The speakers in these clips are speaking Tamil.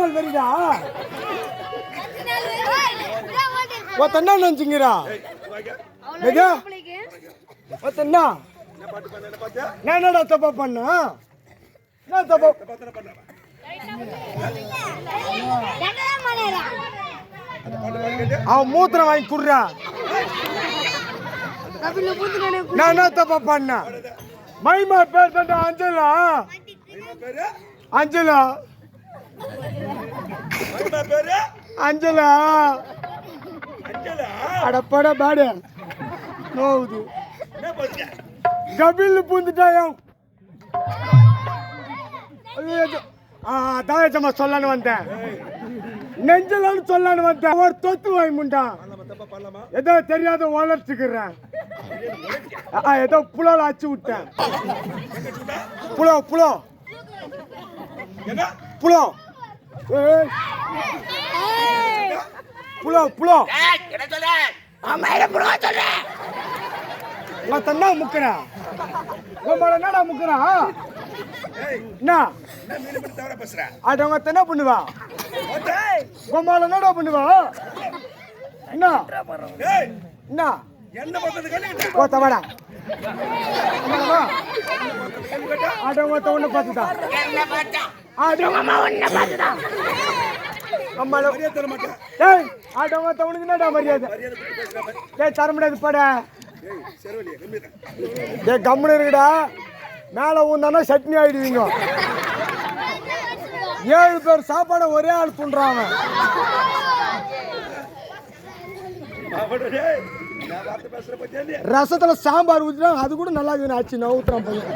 நாள் வருதா ஒருத்த என்ன நினைச்சுங்கிறா? நான் என்னடா தப்பா பண்ண தப்பா அவன் மூத்திரம் வாங்கி குடுறா. நான் என்ன தப்பா பண்ண மைமா பேர் அஞ்சலா? அஞ்சலா? அஞ்சலா? அடப்பட பாடு நோவுது. கபில் பூந்துட்டாயம் தாயச்சம்மா சொல்லலான்னு வந்தேன். நெஞ்சலான்னு சொல்லலான்னு வந்தேன். ஒரு தொத்து வாங்கி முண்டான் ஏதோ தெரியாத வளர்ச்சிக்கிறேன் ஏதோ புலால் அச்சு விட்டேன். புலோ புலோ. புலோ. புலோ புலோ. உன் தன்னா முக்கிறா? உன் மேல என்னடா முக்கிறா? என்ன? அட உங்க என்ன பண்ணுவா? உன் மேல என்னடா பண்ணுவா? என்ன? என்ன? வாடா. அட உங்க ஒண்ணு பார்த்துட்டா. அட அம்மா ஒண்ணு பார்த்துட்டா அம்மால டேய் உங்க உனக்கு என்னடா மரியாதை. டேய் தர முடியாது போடா. டேய் கம்முன்னு இருக்குடா மேலே ஊந்தானா சட்னி ஆயிடுவீங்க. ஏழு பேர் சாப்பாடை ஒரே ஆள் அவன். ரசத்துல சாம்பார் ஊத்துனா அது கூட நல்லா இருக்குது ஆச்சு. நான் ஊத்துறான் பையன்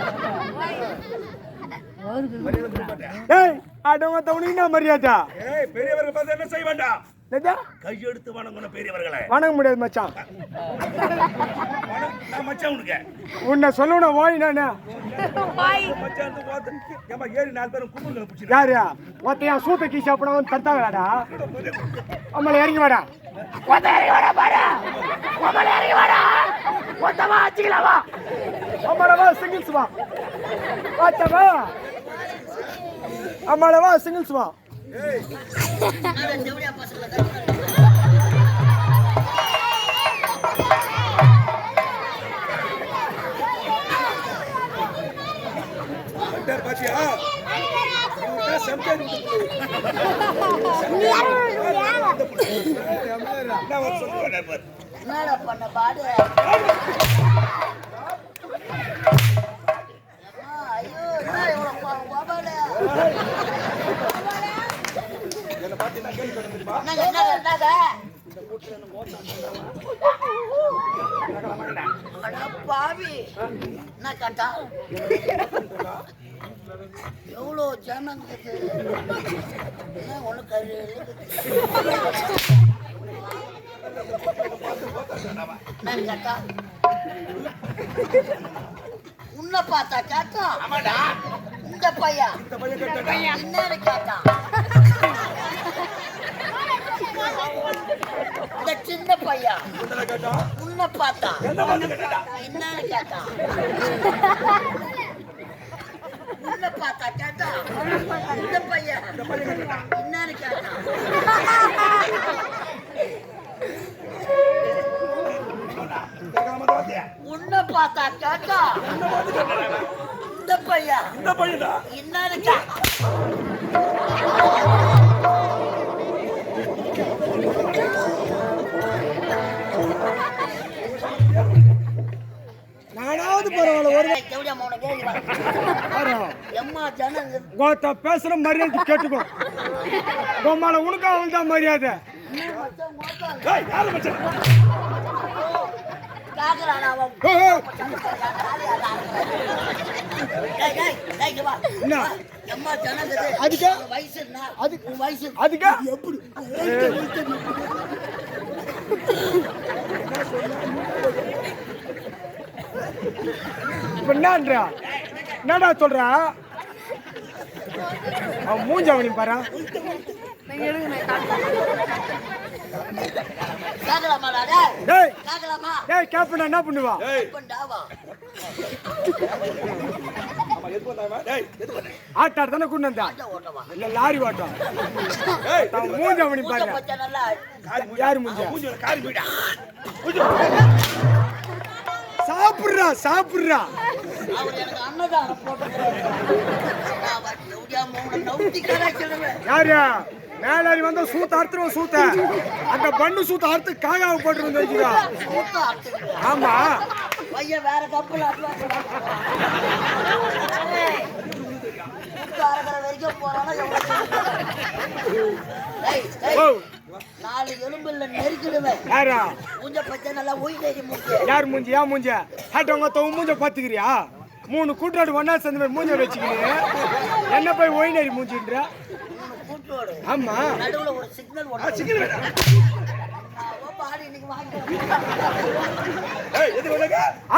ஏய் அடவங்க தவணைக்கு நான் மரியாதா? ஏய் பெரியவர்கள் பார்த்து என்ன செய்ய வேண்டாம்? கையெடுத்து வணங்கணும் பெரியவர்களை. வணங்க முடியாது மச்சான். மச்சான் உனக்கு. உன்னை சொல்லணும் ஓய் நானு ஏறி நாலு பேரும் பிடிச்சிரு. யாரு? ஒத்தையா சூத்த கீ சாப்பிட வந்து தட்டாங்களாடா அம்மள இறங்கி வாடா. ஒத்த இறங்கி வாடா பாரு. அம்மள இறங்கி வாடா. ஒத்தமா வச்சுக்கலாம் வா. அம்மள வா சிங்கிள்ஸ் வா. வாச்சவா அம்மள வா சிங்கிள்ஸ் வா. வந்தார் பாத்தியா இவர்தான் செம்பேடு விட்டு போகுது. என்ன வர சொல்லுவாரு பாரு. என்னடா பண்ண பாடு அம்மா, ஐயோ என்ன இவ்வளவு பா- பாவி. என்ன கண்டா எவ்வளோ ஜனங்க என்ன ஒண்ணு கரு? என்ன கேட்டா? உன்னை பார்த்தா கேட்டா? இந்த பையன்? இந்த பையன் கேட்டான் இந்த சின்ன பையன். கேட்டான்? உன்னை பார்த்தா? என்னன்னு கேட்டான் உன்னை பார்த்தா கேட்டா? இந்த பையன். என்னன்னு கேட்டான்? உன்னை பார்த்தா கேட்டா? இந்த பையன். இந்த பையனா என்னன்னு கேட்டா? நானாவது பரவாயில்ல ஒரு எப்படியா மௌன கேள்வி எம்மா ஜனங்க. கோத்த பேசுற மரியாதை கேட்டுக்கோ. உமால உனக்கு அவள் தான் மரியாதை அதுக்கு? வயசு அதுக்கு- வயசு அதுக்கு? எப்படி? என்னன்றா என்னடா சொல்றா? அவன் மூஞ்ச அவனி பாரு. டேய் டேய் என்ன பண்ணுவா? ஏய் தானே கொண்டு வந்தா? இல்ல லாரி ஓட்டம். ஏய் அவன் மூஞ்ச அவனி பாரு யாரு மூஞ்சா? மூஞ்சா யாரு சாப்பிடுறா சாப்பிடுறா. யாரு மேலாரி வந்தா சூத்த அறுத்துருவோம் சூத்த. அந்த பண்ணு சூத்த அறுத்து காகாவை போட்டு வந்து ஆமா. பையன் வேற கப்பல் வரைக்கும் போறானா நாலு எலும்புல நெருக்கிடுவேன். யாரா? மூஞ்ச பச்சை நல்லா யார் மூஞ்சி? ஏன் மூஞ்ச? ஆட்டவங்க தவ மூஞ்ச பாத்துக்கிறியா? மூணு கூட்டாடு ஒன்னா சேர்ந்த மூஞ்ச வச்சுக்கினு என்ன போய் ஒயினரி மூஞ்சின்ற? ஆமா. நடுவுல ஒரு சிக்னல் ஒன்று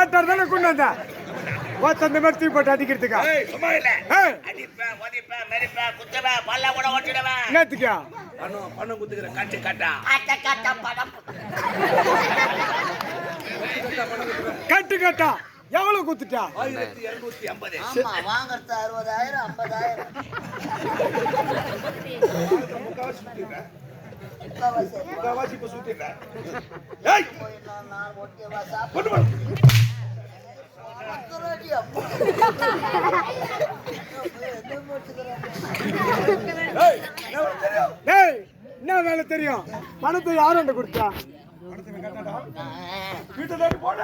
ஆட்டார் தானே கொண்டு ஓத்த அந்த மாதிரி தூக்கி போட்டு அடிக்கிறதுக்கா ஏய் சும்மா இல்ல ஏய், அடிப்பேன் ஒதிப்பேன் மெரிப்பேன் குத்துவேன் பல்ல கூட ஓட்டிடுவேன் என்னத்துக்கா பணம் பணம் குத்துக்கிற காட்டா காட்ட காட்ட கட்டு கட்டா எவ்வளவு குத்துட்டா ஆயிரத்தி இருநூத்தி ஐம்பது. ஆமா வாங்குறது அறுபதாயிரம் ஐம்பதாயிரம். முக்காவாசி சுத்திடுறேன் முக்காவாசி முக்காவாசி இப்ப சுத்திடுறேன் என்ன வேலை தெரியும்? பணத்தை யாரும் கொடுத்தா? வீட்டை தாண்டி போட.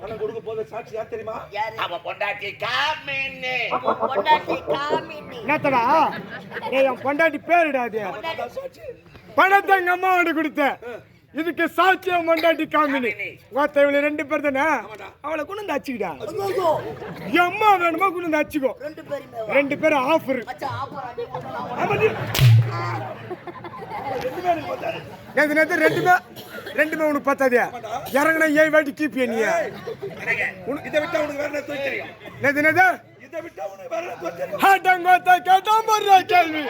பணம் கொடுக்க போது சாட்சி யார் தெரியுமா? அவ பொண்டாட்டி காமின்னு பொண்டாட்டி காமினி. என்னத்தடா? ஏய் என் பொண்டாட்டி பேருடா அது சாட்சி பணத்தை எங்க அம்மா கிட்ட கொடுத்தேன் இதுக்கு சாட்சியம் பொண்டாட்டி காமினி. ஒருத்த இவளை ரெண்டு பேர் தானே? அவளை கொண்டு வந்து அச்சுக்கிடா ஐயோ என் அம்மா வேணுமா கொண்டு வந்து அச்சுக்கோ ரெண்டு பேருமே. ரெண்டு ஆஃபர் மச்சான் ஆப்பர் அடி போடலாம் ஆமா நீ ரெண்டு ரெண்டுமே ரெண்டுமே உனக்கு பத்தாதே? இறங்கினா ஏன் வாட்டி கீப்பிய நீ? இதை விட்டா உனக்கு வேற தெரியும்? நேத்து நேத்து இதை விட்டா உனக்கு வேற கேட்டா கேள்வி.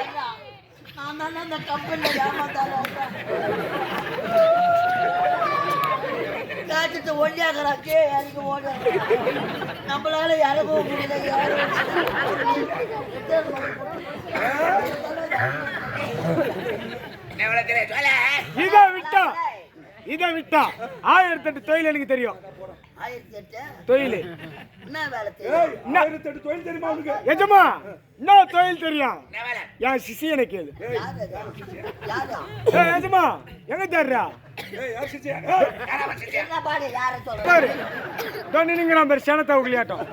நான் தானே அந்த கம்பெனில ஏமாத்தாலும் காய்ச்சிட்டு ஒல்லியாக்குறாக்கே இறங்கி ஓட. நம்மளால இறங்கவும் முடியல யாரும் இதை விட்டா இதை விட்டா. ஆயிரத்தி எட்டு தொழில் எனக்கு தெரியும். ஆயிரத்தி எட்டு தொழில். ஆயிரத்தி எட்டு தொழில் தெரியுமா உனக்கு? எஜமா என்ன தொழில் தெரியும்? என் சிசி எனக்கு கேளு. எஜமா எங்க தேடுறா? ஏய் யார் சிச்சி ஏய். என்ன பாடி யார சொல்ற? பாரு. நீங்க நம்ம சேனத்தை உgliயாட்டம்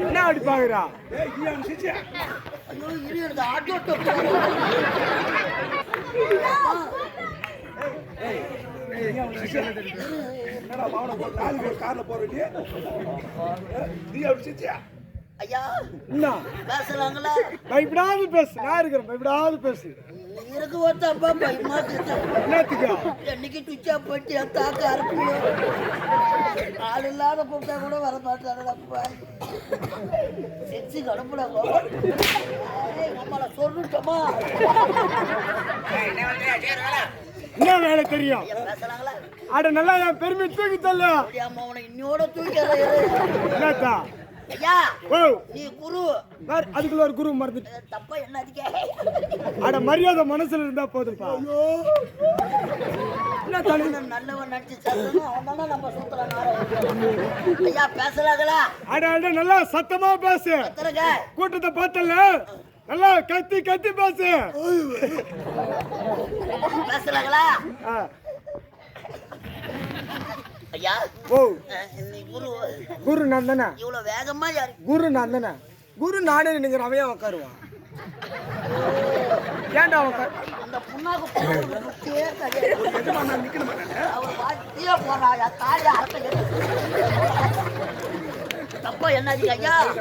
என்ன அப்படி பாக்குறா? ஆட்டோ என்னடா மாவன போ நாலு பேர் கார்ல போற நீ நீ அவன் சிச்சியா ஐயா என்ன பேசுறாங்களா பயப்படாது பேசு. நான் இருக்கிறேன் பயப்படாது பேசு இருக்கு ஒருத்தப்பா பயமா என்னத்துக்கா? என்னைக்கு துச்சா போயிட்டு என் தாக்க ஆள் இல்லாத கூப்பிட்டா கூட வர மாட்டாங்கடப்பா செச்சு கடப்புடா நம்மள சொல்லிட்டோமா? என்ன வேலை தெரியும் பேசுறாங்களா அட நல்லா என் பெருமை தூக்கி தள்ளு. இன்னோட தூக்கி ஐயா ஓ. நீ குரு. அதுக்குள்ள ஒரு குரு மறந்து அஹ், தப்பா என்ன அதுக்கே அட மரியாதை மனசுல இருந்தா போதும்பா என்ன தலை நல்லவன் நடிச்சு சத்தமா அவன் நம்ம சூத்திர நாடகம் ஐயா பேசலாங்களா? அட அட நல்லா சத்தமா பேசு. கூட்டத்தை பார்த்தல நல்லா கத்தி கத்தி பேசு. பேசலாங்களா ஆ, ஐயா ஓ. குரு குரு நான் தானே? இவ்வளவு வேகமா யாரு? குரு நான் தானே? குரு நானே நீங்க அவையா உட்காருவான் ஏன்டா உட்கார் அந்த புண்ணாக்கு அர்த்தம் தப்பா என்னாச்சு ஐயா?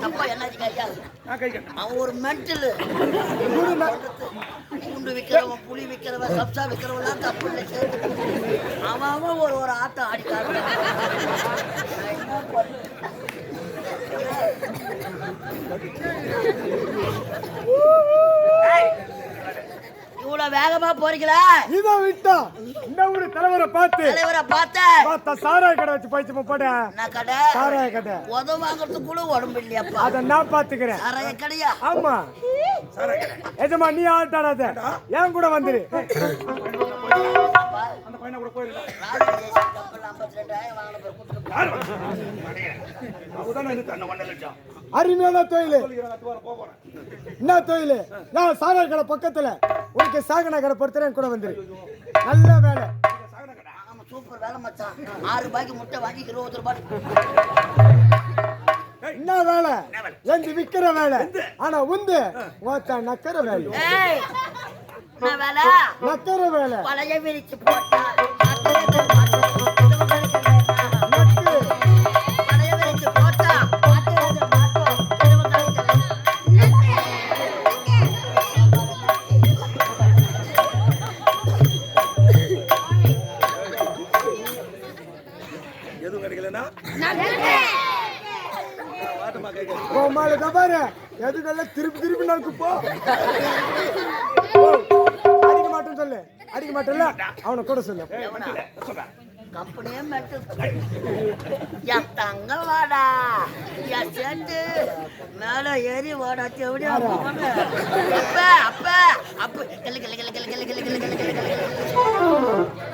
தப்பா என்னாச்சு ஐயா? அவன் ஒரு மென்டல். பூண்டு விற்கிறவன் புளி விற்கிறவன் சப்சா விற்கிறவன் தப்பு இல்லை அவன் ஒரு ஒரு ஆட்டம் ஆடிக்காரு என்ன பண்ண இவ்வளவு வேகமா போறீங்களா? இதை விட்டா. இந்த ஊரு தலைவரை பார்த்து தலைவரை பார்த்த. பார்த்தா சாராய கடை வச்சு பயிற்சி போட. நான் கடை? சாராய கடை. உதவ வாங்குறதுக்கு கூட உடம்பு இல்லையாப்பா. அதை நான் பாத்துக்கிறேன் சாராய கடையா? ஆமா. எஜமா நீ ஆட்டாடாத ஏன் கூட வந்துரு? அந்த பையனை கூட போயிருக்கேன் அருமையான தொழில். என்ன தொழில்? நான் சாராய கடை பக்கத்துல உனக்கு சாகன கடை பொறுத்தரேன் கூட வந்துரு. நல்ல வேலை. ஆமா சூப்பர் வேலை மச்சான். ஆறு ரூபாய்க்கு முட்டை வாங்கி இருபது ரூபாய் என்ன வேலை? எந்த விக்கிற வேலை. ஆனா உந்து. ஓத்த நக்கற வேலை. நக்கற வேலை. எதுக்கெல்லாம் திருப்பி திருப்பி நக்கு போ அடிக்க மாட்டேன்னு சொல்லு அடிக்க மாட்டேன்ல அவனை கூட சொல்லு? கம்பெனியே மெட்டு என் தங்க வாடா என் சேர்த்து மேல ஏறி வாடா செவடி அப்ப அப்ப அப்ப கிளு கிளு கிளு கிளு கிளு கிளு கிளு கிளு கிளு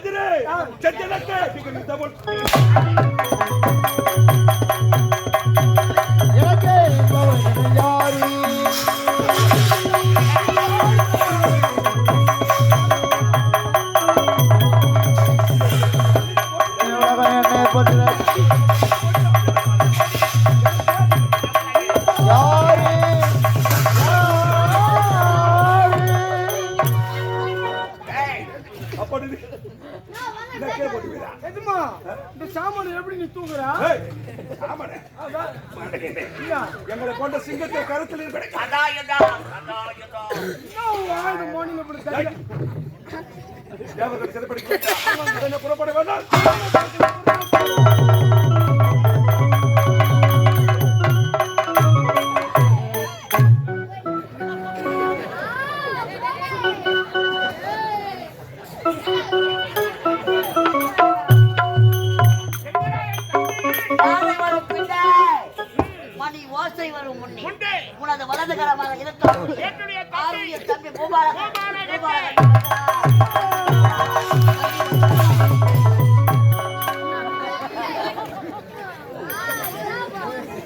எதிரே. செஞ்சலக்கு எங்களை கொண்ட சிங்கத்தை கருத்தில் இருக்கிற புறப்பட வேண்டாம்.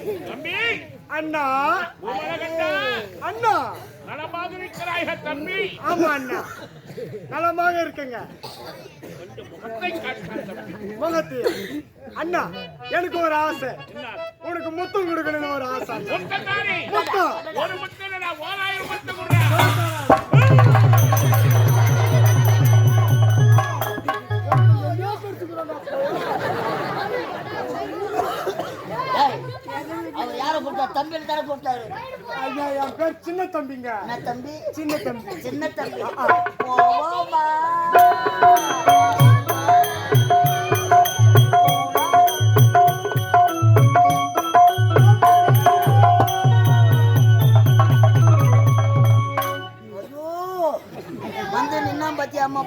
தம்பி. அண்ணா. அண்ணா. நலமாக இருக்கிறாய் தம்பி. ஆமா அண்ணா. நலமாக இருக்குங்க. முகத்து அண்ணா எனக்கு ஒரு ஆசை. உனக்கு முத்தம் கொடுக்கணும்னு ஒரு ஆசை முத்தம் ஒரு முத்தம் ஓராயிரம் முத்தம் கூப்பிட்டா தம்பி தானே கூப்பிட்டாரு ஐயா என் பேர் சின்ன தம்பிங்க. என்ன தம்பி? சின்ன தம்பி. சின்ன தம்பி. போவோமா அம்மா?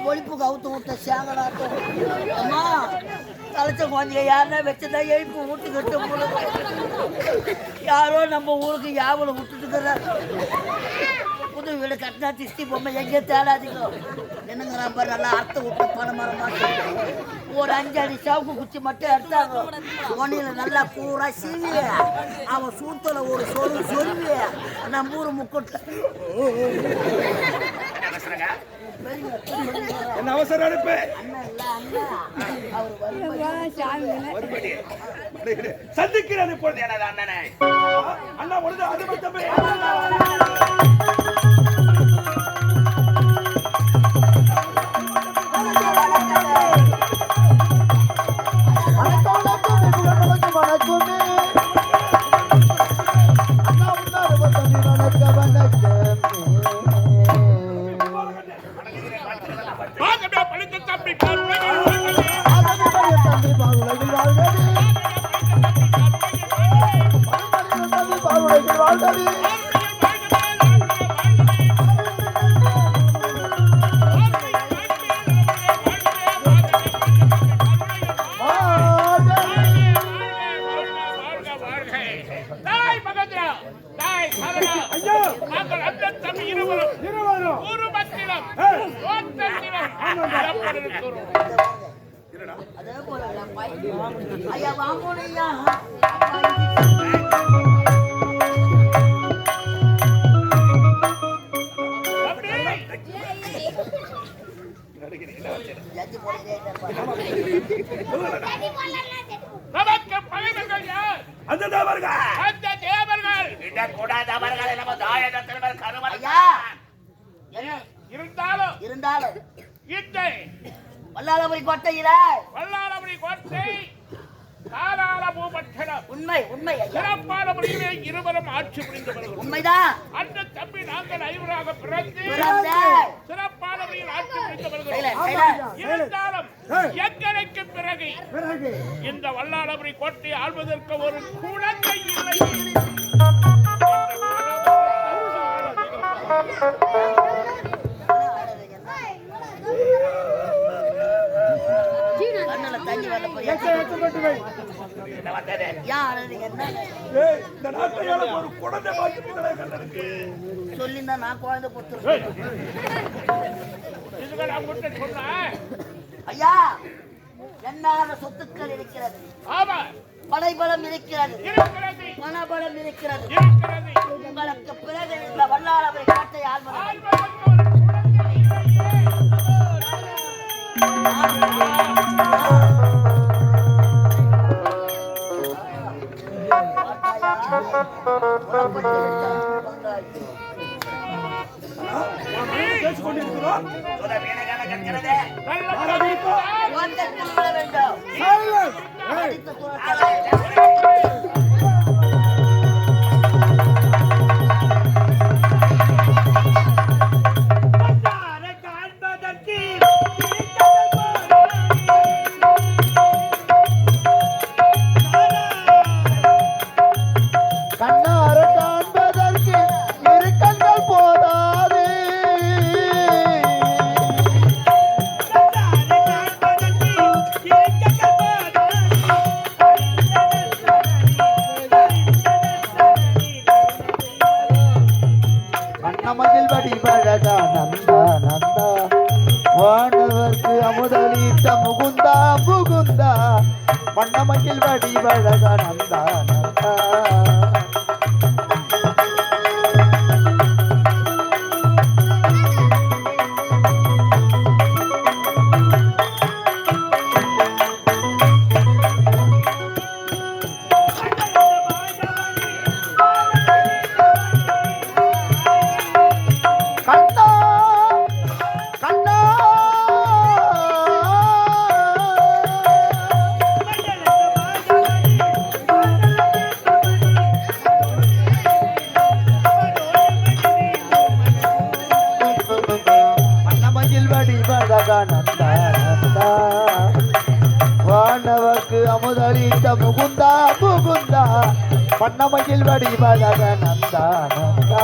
பொழிப்புக்கு அவுத்து விட்ட சேங்கடாட்டம் அம்மா தலைச்ச குழந்தைய யாருன்னா வச்சதா எழுப்பு விட்டுக்கிட்டு போல. யாரோ நம்ம ஊருக்கு யாவலை விட்டுட்டுக்கிற புது வீடு கட்டினா திஸ்தி பொம்மை எங்கேயும் தேடாதீங்க. என்னங்க பாரு நல்லா அர்த்தம் விட்டு பணம் மரம் ஒரு அஞ்சு அடி சவுக்கு குச்சி மட்டும் எடுத்தாங்க. ஒன்னில நல்லா பூரா சீவிய அவன் சூத்துல ஒரு சொரு சொருவி நம்ம ஊர் முக்கூட்ட. என்ன அவசர அனுப்பு? சந்திக்கிறேன் இப்பொழுது எனது அண்ணனை. அண்ணா ஒழுது அது மட்டுமே இருந்தாலும் இந்த வல்லாளபுரி கோட்டையில வல்லாளபுரி கோட்டை தாராள பூபட்சணம் உண்மை உண்மை சிறப்பான முறையிலே இருவரும் ஆட்சி புரிந்து வருகிறோம். உண்மைதான். அண்ணன் தம்பி நாங்கள் ஐவராக பிறந்து சிறப்பான முறையில் ஆட்சி புரிந்து வருகிறோம். இருந்தாலும் எங்களுக்கு பிறகு. இந்த வல்லாளபுரி கோட்டை ஆள்வதற்கு ஒரு குழந்தை இல்லை. சொல்லியிருந்தா நான் குழந்தை கொடுத்துருக்கேன் ஐயா என்னால சொத்துக்கள் இருக்கிறது. ஆமா படைபலம் இருக்கிறது. மனபலம் இருக்கிறது. உங்களுக்கு பிறகு இந்த வல்லாளபுரி காட்டை ஆள்வது ஆள்வதற்கு ஒரு குழந்தை இல்லையே பேசிக் கொண்டிருக்கிறோம் நல்ல குழந்தை வேண்டும் பொன்னமையில் வடிவழக நந்தா நந்தா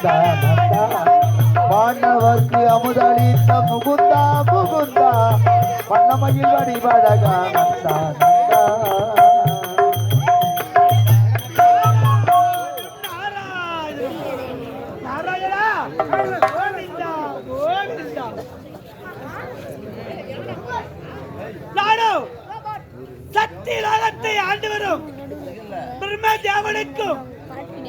நந்தா நந்தா வானவர்க்கு அமுதளித்த முகுந்தா முகுந்தா வண்ணமையில் வடிவழக நந்தா நந்தா சக்தி லோகத்தை ஆண்டு வரும். பிரம்ம தேவனுக்கும்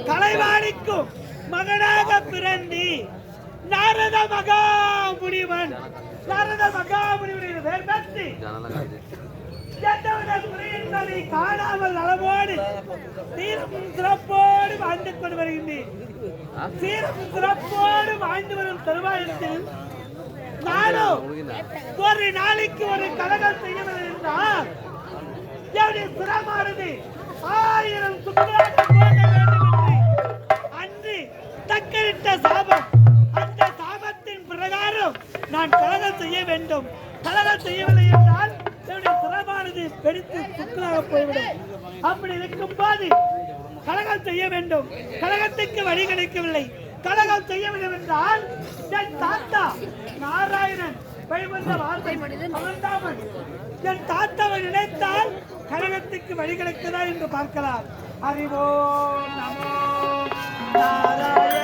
கலைவாணிக்கும் மகனாக பிறந்தி நாரத மகாமுனிவன். நாரத மகாமுனிவனின் பேர் பற்றி எந்தவித காணாமல் நலமோடு சீரும் சிறப்போடு வாழ்ந்து கொண்டு வருகின்றேன். சீரும் சிறப்போடு வாழ்ந்து வரும் தருவாயத்தில் நானும் ஒரு நாளைக்கு ஒரு கலகம் செய்யவில்லை என்றால் என்னுடைய சிரமானது ஆயிரம் சுக்கராக தக்கரிட்ட சாபம் அந்த சாபத்தின் பிரகாரம் நான் கலகம் செய்ய வேண்டும். கலகம் செய்யவில்லை என்றால் என்னுடைய சிரமானது பெருத்து சுக்கராக போய்விடும். அப்படி இருக்கும் போது கலகம் செய்ய வேண்டும். கலகத்துக்கு வழி கிடைக்கவில்லை. கலகம் செய்ய வேண்டும் என்றால் என் தாத்தா நாராயணன் வழிவந்த வார்த்தை அமர்ந்தாமல் என் தாத்தாவை நினைத்தால் கழகத்துக்கு வழி கிடைக்குதா என்று பார்க்கலாம். அறிவோ நமோ நாராயண